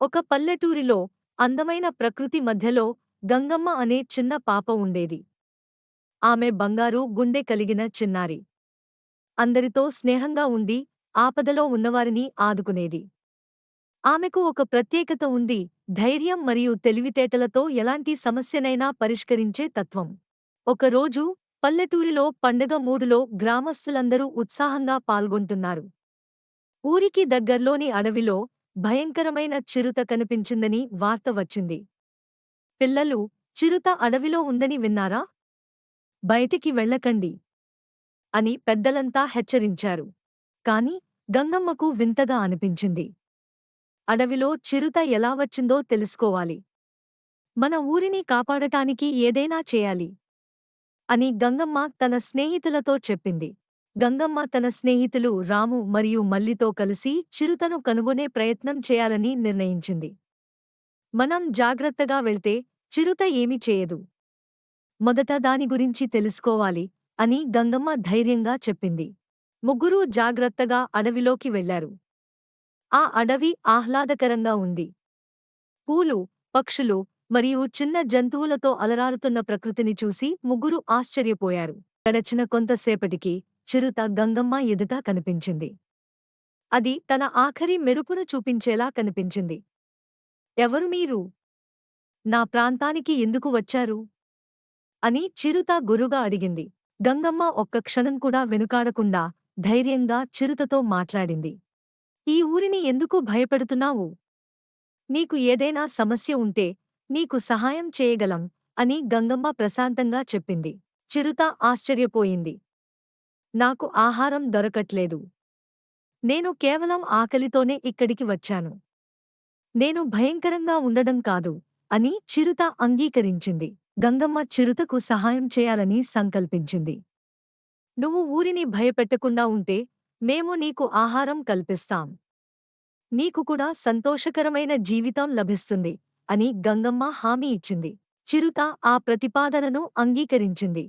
ఒక పల్లెటూరిలో అందమైన ప్రకృతి మధ్యలో గంగమ్మ అనే చిన్న పాప ఉండేది. ఆమె బంగారు గుండె కలిగిన చిన్నారి. అందరితో స్నేహంగా ఉండి ఆపదలో ఉన్నవారిని ఆదుకునేది. ఆమెకు ఒక ప్రత్యేకత ఉంది ధైర్యం మరియు తెలివితేటలతో ఎలాంటి సమస్యనైనా పరిష్కరించే తత్వం. ఒకరోజు పల్లెటూరిలో పండగ మూడులో గ్రామస్తులందరూ ఉత్సాహంగా పాల్గొంటున్నారు. ఊరికి దగ్గర్లోని అడవిలో భయంకరమైన చిరుత కనిపించిందని వార్త వచ్చింది. పిల్లలు చిరుత అడవిలో ఉందని విన్నారా? బయటికి వెళ్ళకండి అని పెద్దలంతా హెచ్చరించారు. కాని గంగమ్మకు వింతగా అనిపించింది. అడవిలో చిరుత ఎలా వచ్చిందో తెలుసుకోవాలి. మన ఊరిని కాపాడటానికి ఏదైనా చేయాలి అని గంగమ్మ తన స్నేహితులతో చెప్పింది. గంగమ్మ తన స్నేహితులు రాము మరియు మల్లితో కలిసి చిరుతను కనుగొనే ప్రయత్నం చేయాలని నిర్ణయించింది. మనం జాగ్రత్తగా వెళ్తే చిరుత ఏమి చేయదు. మొదట దాని గురించి తెలుసుకోవాలి అని గంగమ్మ ధైర్యంగా చెప్పింది. ముగ్గురూ జాగ్రత్తగా అడవిలోకి వెళ్ళారు. ఆ అడవి ఆహ్లాదకరంగా ఉంది. పూలు పక్షులు మరియు చిన్న జంతువులతో అలరారుతున్న ప్రకృతిని చూసి ముగ్గురు ఆశ్చర్యపోయారు. గడచిన కొంతసేపటికి చిరుత గంగమ్మ ఎదుట కనిపించింది. అది తన ఆఖరి మెరుపును చూపించేలా కనిపించింది. ఎవరు మీరు? నా ప్రాంతానికి ఎందుకు వచ్చారు? అని చిరుత గురుగా అడిగింది. గంగమ్మ ఒక్క క్షణం కూడా వెనుకాడకుండా ధైర్యంగా చిరుతతో మాట్లాడింది. ఈ ఊరిని ఎందుకు భయపెడుతున్నావు? నీకు ఏదైనా సమస్య ఉంటే నీకు సహాయం చేయగలం అని గంగమ్మ ప్రశాంతంగా చెప్పింది. చిరుత ఆశ్చర్యపోయింది. నాకు ఆహారం దొరకట్లేదు. నేను కేవలం ఆకలితోనే ఇక్కడికి వచ్చాను. నేను భయంకరంగా ఉండడం కాదు అని చిరుత అంగీకరించింది. గంగమ్మ చిరుతకు సహాయం చేయాలని సంకల్పించింది. నువ్వు ఊరిని భయపెట్టకుండా ఉంటే మేము నీకు ఆహారం కల్పిస్తాం. నీకు కూడా సంతోషకరమైన జీవితం లభిస్తుంది అని గంగమ్మ హామీ ఇచ్చింది. చిరుత ఆ ప్రతిపాదనను అంగీకరించింది.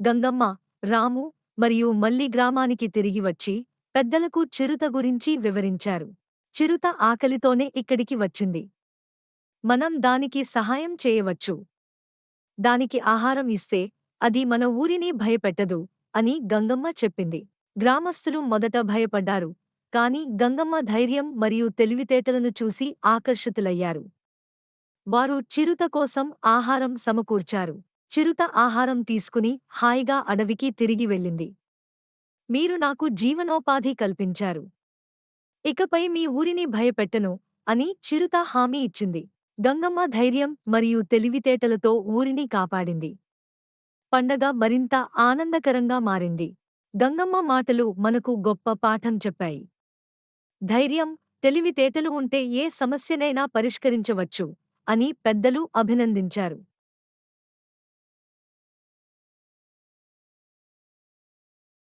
గంగమ్మ రాము మరియు మల్లి గ్రామానికి తిరిగి వచ్చి పెద్దలకు చిరుత గురించి వివరించారు. చిరుత ఆకలితోనే ఇక్కడికి వచ్చింది. మనం దానికి సహాయం చేయవచ్చు. దానికి ఆహారం ఇస్తే అది మన ఊరిని భయపెట్టదు అని గంగమ్మ చెప్పింది. గ్రామస్తులు మొదట భయపడ్డారు. కాని గంగమ్మ ధైర్యం మరియు తెలివితేటలను చూసి ఆకర్షితులయ్యారు. వారు చిరుత కోసం ఆహారం సమకూర్చారు. చిరుత ఆహారం తీసుకుని హాయిగా అడవికి తిరిగి వెళ్ళింది. మీరు నాకు జీవనోపాధి కల్పించారు. ఇకపై మీ ఊరిని భయపెట్టను అని చిరుత హామీ ఇచ్చింది. గంగమ్మ ధైర్యం మరియు తెలివితేటలతో ఊరిని కాపాడింది. పండగ మరింత ఆనందకరంగా మారింది. గంగమ్మ మాటలు మనకు గొప్ప పాఠం చెప్పాయి. ధైర్యం తెలివితేటలు ఉంటే ఏ సమస్యనైనా పరిష్కరించవచ్చు అని పెద్దలు అభినందించారు.